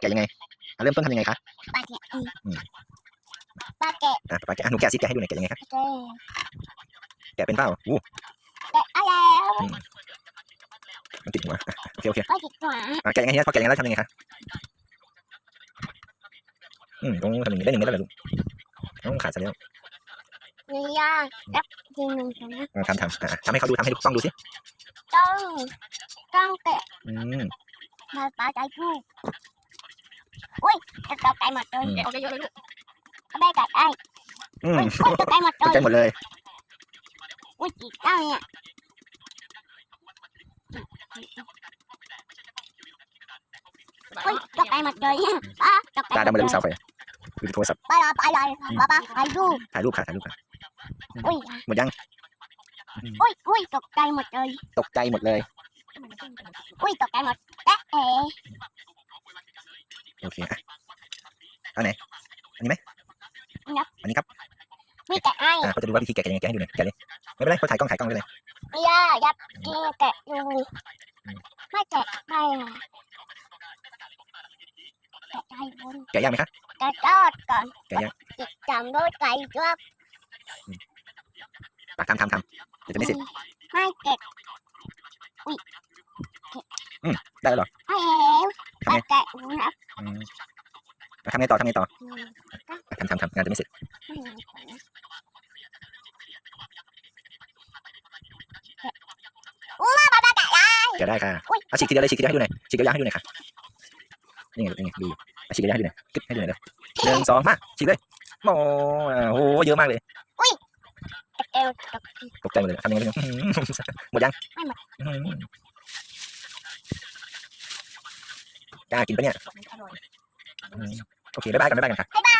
แกะยังไงอะเริ่มต้นทำยังไงคะปลาแกะอืมปลาแกะอะป้าแกะอะหนูแกะซิแกะให้ดูหน่อยแกะยังไงคะแกะแกะเป็นเปล่าอู้แกะอะไรมันติดหัวอะโอเคโอเคก็จิกหัวอะแกะยังไงเนี่ยพอแกะยังไงแล้วทำยังไงคะอืมโอ้ทำอย่างนี้ได้หนึ่งเม็ดแล้วเหรอลูกต้องขาดซะแล้วนี่ยากรับจริงหนึ่งนะอะทำทำอะทำให้เขาดูทำให้ลูกต้องดูสิต้องต้องแกะอืมมาปลาใจทูก อุ้ยจะตกใจหมดเลยอืมเอาไปเยอะเลยลูกเอาไปกัดไอ้อืมอุ้ยอุ้ยตกใจหมดตกใจเลยหมดเลย อุ้ยจีบตั้งเนี่ยอุ้ยตกใจหมดเลยป้าตกใจตาดำหมดเลยลูกสาวไปดูโทรศัพท์ป้าป้าใหญ่ป้าป้าถ่ายรูปถ่ายรูปค่ะถ่ายรูปค่ะอุ้ยหมดยัง อุ้ยอุ้ยตกใจหมดเลยตกใจหมดเลย อุ้ยตกใจหมดแอ๊ะเอ๋โอเคอะเอาไหน อันนี้ไหมอันนี้ครับมีแกะไอ้อะเขาจะดูว่าวิธีแกะยังไงแกะให้ดูหน่อยแกะเลยไม่เป็นไรเขาถ่ายกล้องถ่ายกล้องไปเลยย่ายับกินแกะดูไม่แกะไม่อะแกะใจบนแกะยากไหมคะแกะทอดก่อนแกะยากจิกจำด้วยไก่ด้วยอะทำทำทำเดี๋ยวจะไม่เสร็จไม่แกะได้แล้วเหรอให้เอ๋ไม่แกะดูนะอืมอะทำ ไงต่อทำไงต่ออืมอะทำทำทำงานจะไม่เสร็จไม่มีผลอู้มาบ้าแกะได้แกะได้ค่ะเอาฉีกทีเดียวเลยฉีกทีเดียวให้ดูหน่อยฉีกยาวๆให้ดูหน่อยค่ะนี่ไงนี่ไงดูอยู่เอาฉีกยาวๆให้ดูหน่อยกึ๊บให้ดูหน่อยเร็วหนึ่งสองมาฉีกเลยโอ้โหเยอะมากเลยเอวตกตกใจหมดเลยทำยังไงดีอื้อหือหมดยังไม่หมดอื้อหือกล้ากินปะเนี่ยอืม โอเคบ๊ายบายกันบ๊ายบายกันค่ะ บ๊ายบาย